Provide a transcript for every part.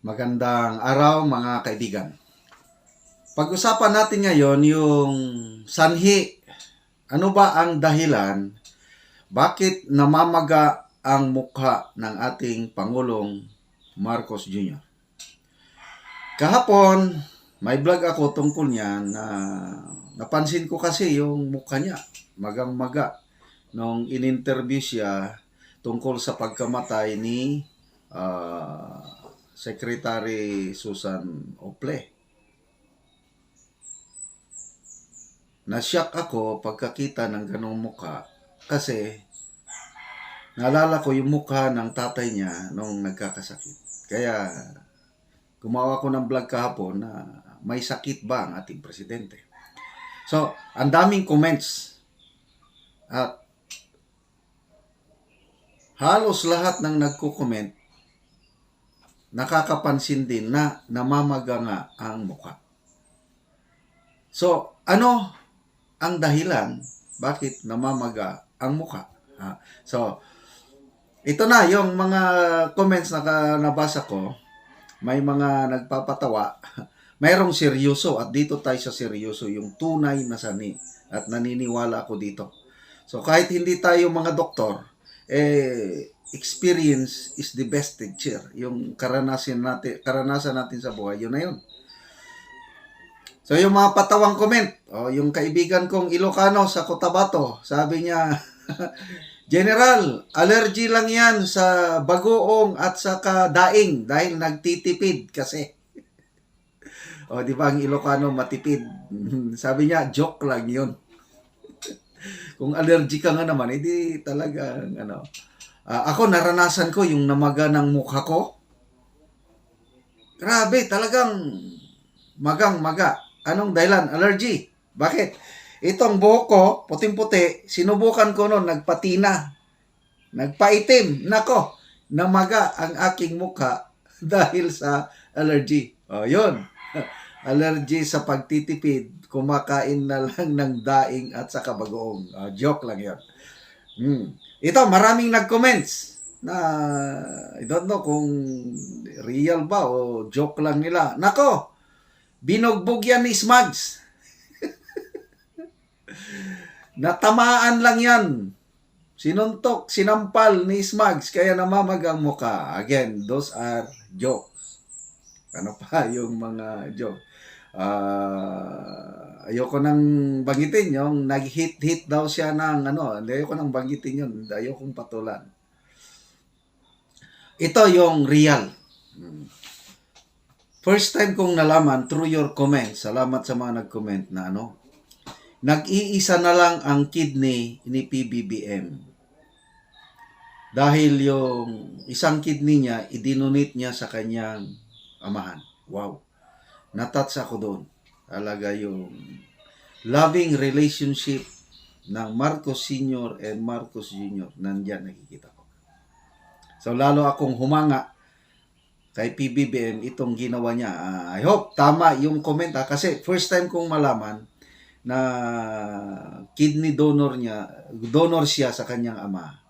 Magandang araw mga kaibigan. Pag-usapan natin ngayon yung sanhi. Ano ba ang dahilan bakit namamaga ang mukha ng ating Pangulong Marcos Jr. Kahapon, may vlog ako tungkol niyan na napansin ko kasi yung mukha niya magang maga nung in-interview siya tungkol sa pagkamatay ni ah, Secretary Susan Ople. Nasyak ako pagkakita ng ganong mukha kasi naalala ko yung mukha ng tatay niya nung nagkakasakit. Kaya gumawa ko ng vlog kahapon na may sakit ba ang ating presidente. So, ang daming comments at halos lahat ng nagko-comment nakakapansin din na namamaga nga ang mukha. So, ano ang dahilan bakit namamaga ang mukha? Ah, so, ito na yung mga comments na nabasa ko. May mga nagpapatawa. Mayroong seryoso at dito tayo sa seryoso yung tunay na sani at naniniwala ako dito. So kahit hindi tayo mga doktor, eh experience is the best teacher. Yung karanasan natin, karanasan natin sa buhay, yun na yun. So yung mga patawang comment, oh, yung kaibigan kong Ilocano sa Cotabato, sabi niya, General, allergy lang yan sa bagoong at sa daing dahil nagtitipid kasi. o, di ba ang Ilocano matipid? sabi niya, joke lang yun. Kung allergy ka nga naman, edi talaga, ano. Ah, ako, naranasan ko yung namaga ng mukha ko. Grabe, talagang magang maga. Anong dahilan? Allergy. Bakit? Itong buhok ko, puting-puti, sinubukan ko noon, nagpatina. Nagpaitim. Nako, namaga ang aking mukha dahil sa allergy. O, yun. Allergy sa pagtitipid, kumakain na lang ng daing at sa kabagoong. Ah, joke lang yun. Hmm. Ito, maraming nag-comments na I don't know kung real ba o joke lang nila. Nako, binugbog yan ni Smugs. Natamaan lang yan. Sinuntok, sinampal ni Smugs, kaya namamagang mukha. Again, those are jokes. Ano pa yung mga joke? Ah, ayoko nang banggitin yung nag-hit-hit daw siya ng ano, ayoko nang banggitin yun, ayokong patulan. Ito yung real. Hmm. First time kong nalaman through your comments, salamat sa mga nag-comment na ano, nag-iisa na lang ang kidney ni PBBM. Dahil yung isang kidney niya, idinonate niya sa kanyang amahan. Wow. Natats ako doon. Talaga yung loving relationship ng Marcos Sr. and Marcos Jr. Nandyan nakikita ko. So lalo akong humanga kay PBBM itong ginawa niya. Ah, I hope tama yung comment ha, kasi first time kong malaman na kidney donor niya, donor siya sa kanyang ama.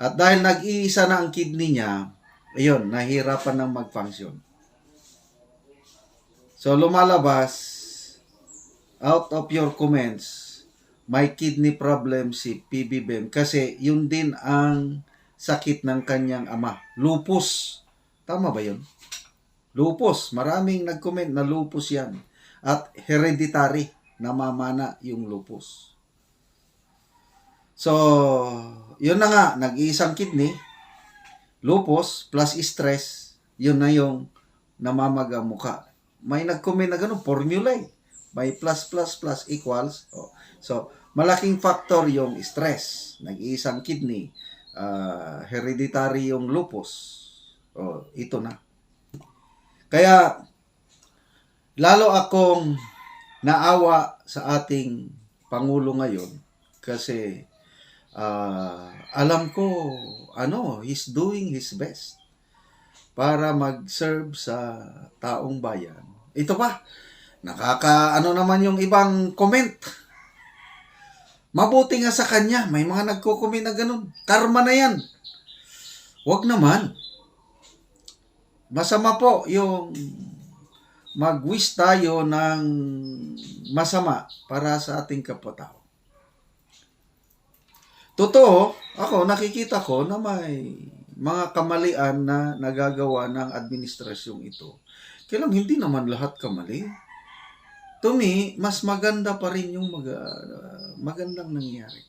At dahil nag-iisa na ang kidney niya, ayun, nahirapan ng mag-function. So lumalabas, out of your comments, may kidney problem si PBBM kasi yun din ang sakit ng kanyang ama. Lupus. Tama ba yun? Lupus. Maraming nag-comment na lupus yan. At hereditary. Namamana yung lupus. So, yun na nga. Nag-iisang kidney. Lupus plus stress. Yun na yung namamaga mukha. May nag-comment na ganun. Formula eh. May plus plus plus equals. Oh. So, malaking factor yung stress. Nag-iisang kidney uh, hereditary yung lupus. Oh, ito na. Kaya lalo akong naawa sa ating pangulo ngayon kasi ah, alam ko ano, he's doing his best para mag-serve sa taong bayan. Ito pa, nakaka ano naman yung ibang comment. Mabuti nga sa kanya. May mga nagko-comment na ganun. Karma na yan. Wag naman. masama po yung mag-wish tayo ng masama para sa ating kapatao. Totoo, ako nakikita ko na may mga kamalian na nagagawa ng administrasyong ito. Kaya lang hindi naman lahat kamali. To me, mas maganda pa rin yung mag, ah, magandang nangyari.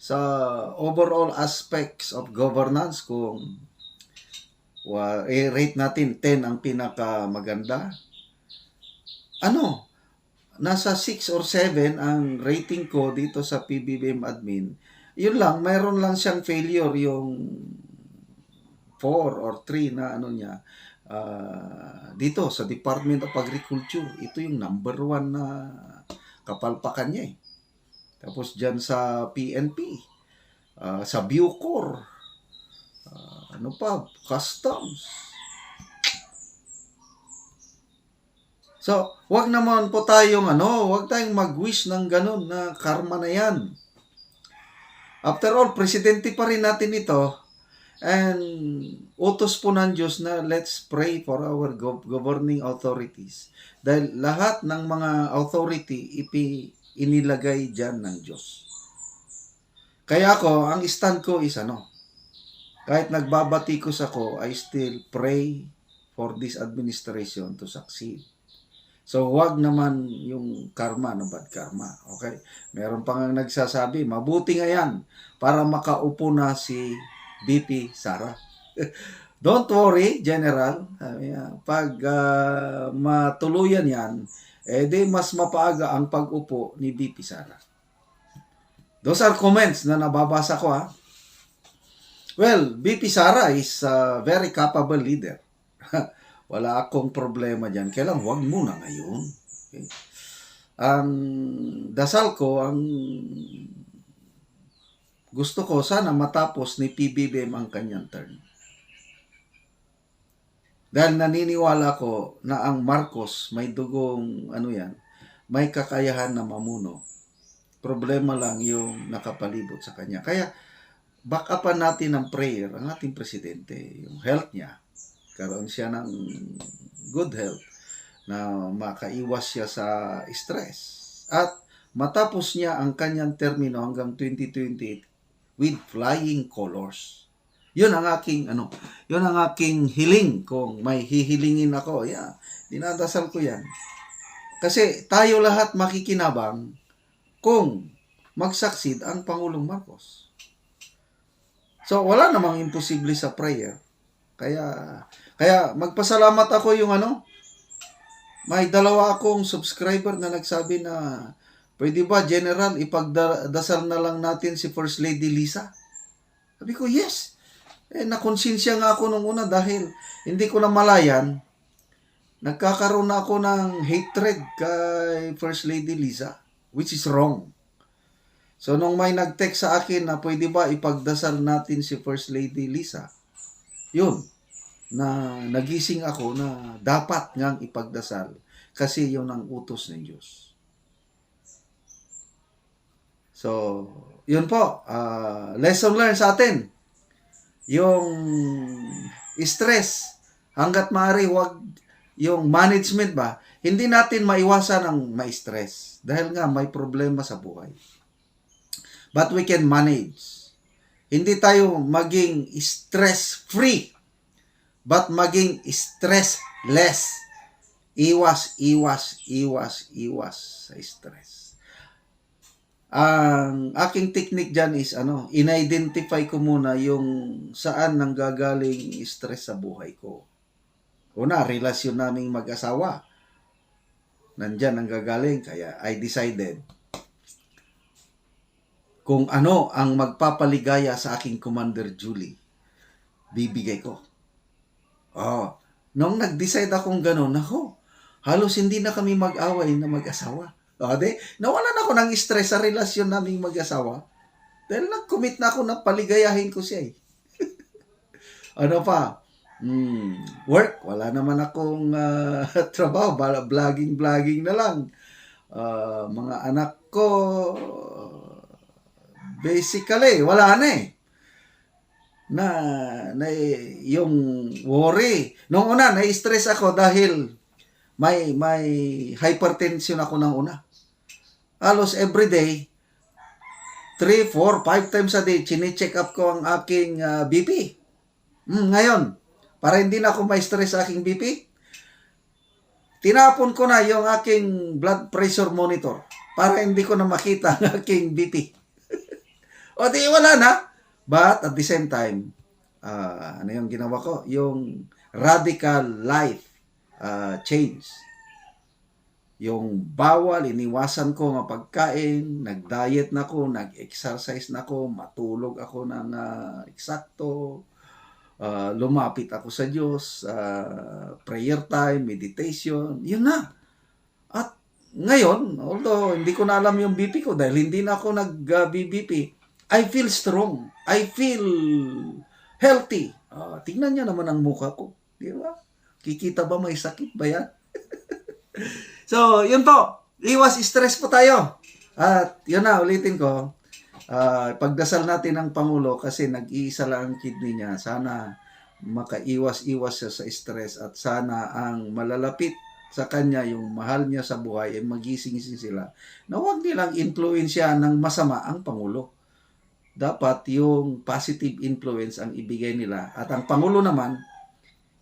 Sa overall aspects of governance, kung wa, eh, rate natin 10 ang pinaka maganda, ano, nasa 6 or 7 ang rating ko dito sa PBBM admin. Yun lang, mayroon lang siyang failure yung 4 or 3 na ano niya ah, dito sa Department of Agriculture. Ito yung number one na kapalpakan niya eh. Tapos dyan sa PNP, ah, sa Bucor, ah, ano pa, Customs. So, wag naman po tayong ano, wag tayong mag-wish ng ganun na karma na yan. After all, presidente pa rin natin ito. And utos po ng Diyos na let's pray for our gov- governing authorities. Dahil lahat ng mga authority ipi inilagay dyan ng Diyos. Kaya ako, ang stand ko is ano, kahit nagbabatikos ako, I still pray for this administration to succeed. So, wag naman yung karma, no bad karma. Okay? Meron pa nga nagsasabi, mabuti nga yan para makaupo na si BP Sara. Don't worry, General. Pag ah, matuluyan yan, eh mas mapaaga ang pag-upo ni BP Sara. Those are comments na nababasa ko ha. Well, BP Sara is a very capable leader. Wala akong problema dyan. Kailang huwag muna ngayon. Okay? Ang dasal ko, ang gusto ko sana matapos ni PBBM ang kanyang term. Dahil naniniwala ko na ang Marcos may dugong ano yan, may kakayahan na mamuno. Problema lang yung nakapalibot sa kanya. Kaya back upan natin ng prayer ang ating presidente, yung health niya. Karoon siya ng good health na makaiwas siya sa stress. At matapos niya ang kanyang termino hanggang 2028 with flying colors. Yun ang aking ano, yun ang aking hiling kung may hihilingin ako. Yeah, dinadasal ko 'yan. Kasi tayo lahat makikinabang kung mag-succeed ang Pangulong Marcos. So wala namang imposible sa prayer. Kaya kaya magpasalamat ako yung ano, may dalawa akong subscriber na nagsabi na pwede ba general ipagdasal na lang natin si First Lady Lisa? Sabi ko, yes. Eh, nakonsensya nga ako nung una dahil hindi ko na malayan. Nagkakaroon na ako ng hatred kay First Lady Lisa, which is wrong. So, nung may nag-text sa akin na pwede ba ipagdasal natin si First Lady Lisa, yun, na nagising ako na dapat ngang ipagdasal kasi yun ang utos ng Diyos. So, yun po, ah, lesson learned sa atin. Yung stress, hanggat maaari, wag yung management ba, hindi natin maiwasan ang ma-stress dahil nga may problema sa buhay. But we can manage. Hindi tayo maging stress-free, but maging stress-less. Iwas, iwas, iwas, iwas sa stress. Ang aking technique dyan is ano, in-identify ko muna yung saan nanggagaling stress sa buhay ko. Una, relasyon naming mag-asawa. Nandyan ang gagaling, kaya I decided kung ano ang magpapaligaya sa aking Commander Julie, bibigay ko. Oh, nung nag-decide akong gano'n, nako, halos hindi na kami mag-away na mag-asawa. O, de, nawalan ako ng stress sa relasyon naming mag-asawa. Dahil nag-commit na ako na paligayahin ko siya eh. ano pa? Hmm, work, wala naman akong ah, trabaho, bala vlogging, vlogging na lang. Ah, mga anak ko, basically, wala na eh. na, na yung worry. Noong una, na-stress ako dahil may may hypertension ako ng una. Halos every day, 3, 4, 5 times a day, chine-check up ko ang aking ah, BP. Mm, ngayon, para hindi na ako ma-stress sa aking BP, tinapon ko na yung aking blood pressure monitor para hindi ko na makita ang aking BP. o di wala na. But at the same time, ah, ano yung ginawa ko? Yung radical life ah, change. Yung bawal, iniwasan ko nga pagkain, nag-diet na ako, nag-exercise na ako, matulog ako ng ah, eksakto, ah, lumapit ako sa Diyos, ah, prayer time, meditation, yun na. At ngayon, although hindi ko na alam yung BP ko dahil hindi na ako nag-BBP, I feel strong. I feel healthy. Ah, tingnan niyo naman ang mukha ko. Di ba? Kikita ba may sakit ba yan? so, yun po. Iwas stress po tayo. At yun na, ulitin ko. Ah, pagdasal natin ang Pangulo kasi nag-iisa lang ang kidney niya. Sana makaiwas-iwas siya sa stress at sana ang malalapit sa kanya, yung mahal niya sa buhay, ay magising sila na huwag nilang influensya ng masama ang Pangulo. Dapat yung positive influence ang ibigay nila. At ang Pangulo naman,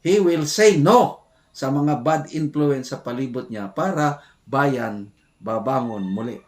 he will say no sa mga bad influence sa palibot niya para bayan babangon muli.